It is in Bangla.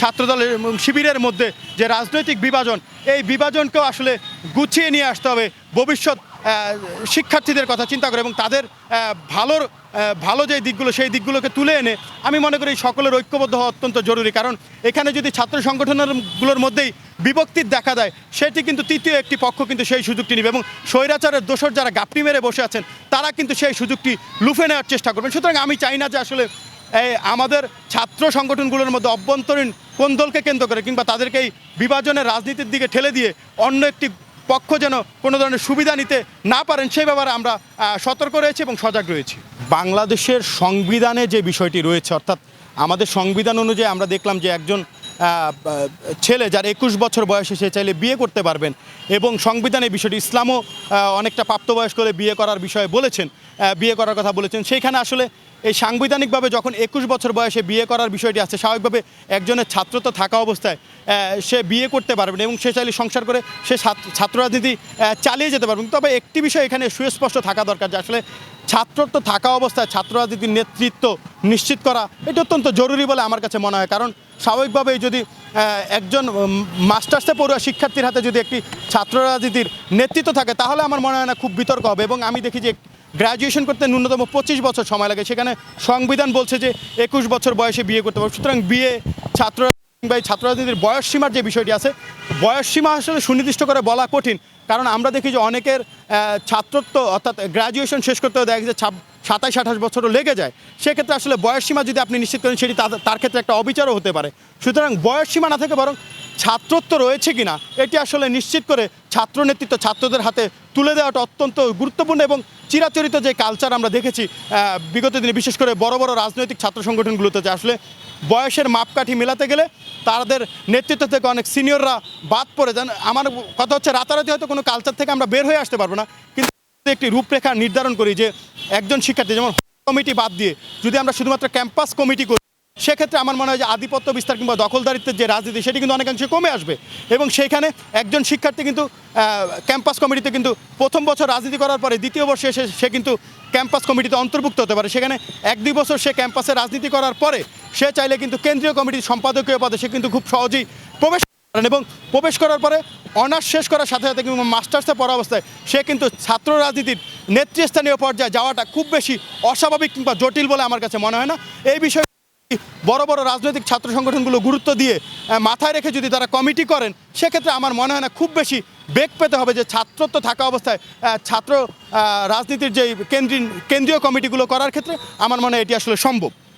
ছাত্রদলের শিবিরের মধ্যে যে রাজনৈতিক বিভাজন, এই বিভাজনকেও আসলে গুছিয়ে নিয়ে আসতে হবে ভবিষ্যৎ শিক্ষার্থীদের কথা চিন্তা করে এবং তাদের ভালোর ভালো যে দিকগুলো, সেই দিকগুলোকে তুলে এনে আমি মনে করি সকলের ঐক্যবদ্ধ হওয়া অত্যন্ত জরুরি। কারণ এখানে যদি ছাত্র সংগঠনগুলোর মধ্যেই বিভক্তির দেখা দেয়, সেটি কিন্তু তৃতীয় একটি পক্ষ কিন্তু সেই সুযোগটি নেবে এবং স্বৈরাচারের দোষর যারা গাপটি মেরে বসে আছেন, তারা কিন্তু সেই সুযোগটি লুফে নেওয়ার চেষ্টা করবেন। সুতরাং আমি চাই না যে আসলে আমাদের ছাত্র সংগঠনগুলোর মধ্যে অভ্যন্তরীণ কোন দলকে কেন্দ্র করে কিংবা তাদেরকে এই বিভাজনের রাজনীতির দিকে ঠেলে দিয়ে অন্য একটি পক্ষ যেন কোনো ধরনের সুবিধা নিতে না পারেন, সেই ব্যাপারে আমরা সতর্ক রয়েছি এবং সজাগ রয়েছি। বাংলাদেশের সংবিধানে যে বিষয়টি রয়েছে, অর্থাৎ আমাদের সংবিধান অনুযায়ী আমরা দেখলাম যে একজন ছেলে যার একুশ বছর বয়সে সে চাইলে বিয়ে করতে পারবেন এবং সংবিধানে বিষয়টি ইসলামও অনেকটা প্রাপ্তবয়স্ক হলে বিয়ে করার বিষয়ে বলেছেন বিয়ে করার কথা বলেছেন। সেইখানে আসলে এই সাংবিধানিকভাবে যখন একুশ বছর বয়সে বিয়ে করার বিষয়টি আছে, স্বাভাবিকভাবে একজনের ছাত্র তো থাকা অবস্থায় সে বিয়ে করতে পারবেন এবং সে চাইলে সংসার করে সে ছাত্র- রাজনীতি চালিয়ে যেতে পারবেন। তবে একটি বিষয় এখানে সুস্পষ্ট থাকা দরকার যে আসলে ছাত্রত্ব থাকা অবস্থায় ছাত্র রাজনীতির নেতৃত্ব নিশ্চিত করা, এটা অত্যন্ত জরুরি বলে আমার কাছে মনে হয়। কারণ স্বাভাবিকভাবেই যদি একজন মাস্টার্সে পড়ুয়া শিক্ষার্থীর হাতে যদি একটি ছাত্র রাজনীতির নেতৃত্ব থাকে, তাহলে আমার মনে হয় না খুব বিতর্ক হবে। এবং আমি দেখি যে গ্র্যাজুয়েশন করতে ন্যূনতম পঁচিশ বছর সময় লাগে। সেখানে সংবিধান বলছে যে একুশ বছর বয়সে বিয়ে করতে পারবে। সুতরাং বিয়ে ছাত্র কিংবা ছাত্র রাজনীতির বয়স সীমার যে বিষয়টি আছে বয়স সীমা আসলে সুনির্দিষ্ট করে বলা কঠিন। কারণ আমরা দেখি যে অনেকের ছাত্রত্ব অর্থাৎ গ্র্যাজুয়েশন শেষ করতেও দেখা যায় সাতাইশ, আঠাশ বছরও লেগে যায়। সেক্ষেত্রে আসলে বয়স সীমা যদি আপনি নিশ্চিত করেন, সেটি তার ক্ষেত্রে একটা অবিচারও হতে পারে। সুতরাং বয়স সীমা না থেকে বরং ছাত্রত্ব রয়েছে কিনা, এটি আসলে নিশ্চিত করে ছাত্র নেতৃত্ব ছাত্রদের হাতে তুলে দেওয়াটা অত্যন্ত গুরুত্বপূর্ণ এবং চিরাচরিত যে কালচার আমরা দেখেছি বিগত দিনে বিশেষ করে বড় বড় রাজনৈতিক ছাত্র সংগঠনগুলোতে, যে আসলে বয়সের মাপকাঠি মেলাতে গেলে তাদের নেতৃত্ব থেকে অনেক সিনিয়ররা বাদ পড়ে যান। আমার কথা হচ্ছে, রাতারাতি হয়তো কোনো কালচার থেকে আমরা বের হয়ে আসতে পারব না, কিন্তু একটি রূপরেখা নির্ধারণ করি যে একজন শিক্ষার্থী, যেমন কমিটি বাদ দিয়ে যদি আমরা শুধুমাত্র ক্যাম্পাস কমিটি করি, সেক্ষেত্রে আমার মনে হয় যে আধিপত্য বিস্তার কিংবা দখলদারিত্বের যে রাজনীতি, সেটি কিন্তু অনেকাংশে কমে আসবে। এবং সেইখানে একজন শিক্ষার্থী কিন্তু ক্যাম্পাস কমিটিতে কিন্তু প্রথম বছর রাজনীতি করার পরে দ্বিতীয় বর্ষে এসে সে কিন্তু ক্যাম্পাস কমিটিতে অন্তর্ভুক্ত হতে পারে। সেখানে এক দুই বছর সে ক্যাম্পাসে রাজনীতি করার পরে সে চাইলে কিন্তু কেন্দ্রীয় কমিটির সম্পাদকীয় পদে সে কিন্তু খুব সহজেই প্রবেশ করেন এবং প্রবেশ করার পরে অনার্স শেষ করার সাথে সাথে কিংবা মাস্টার্সে পড়া অবস্থায় সে কিন্তু ছাত্র রাজনীতির নেতৃস্থানীয় পর্যায়ে যাওয়াটা খুব বেশি অস্বাভাবিক কিংবা জটিল বলে আমার কাছে মনে হয় না। এই বিষয়ে বড় বড় রাজনৈতিক ছাত্র সংগঠনগুলো গুরুত্ব দিয়ে মাথায় রেখে যদি তারা কমিটি করেন, সেক্ষেত্রে আমার মনে হয় না খুব বেশি বেগ পেতে হবে যে ছাত্রত্ব থাকা অবস্থায় ছাত্র রাজনীতির যে কেন্দ্রীয় কেন্দ্রীয় কমিটিগুলো করার ক্ষেত্রে আমার মনে হয় এটি আসলে সম্ভব।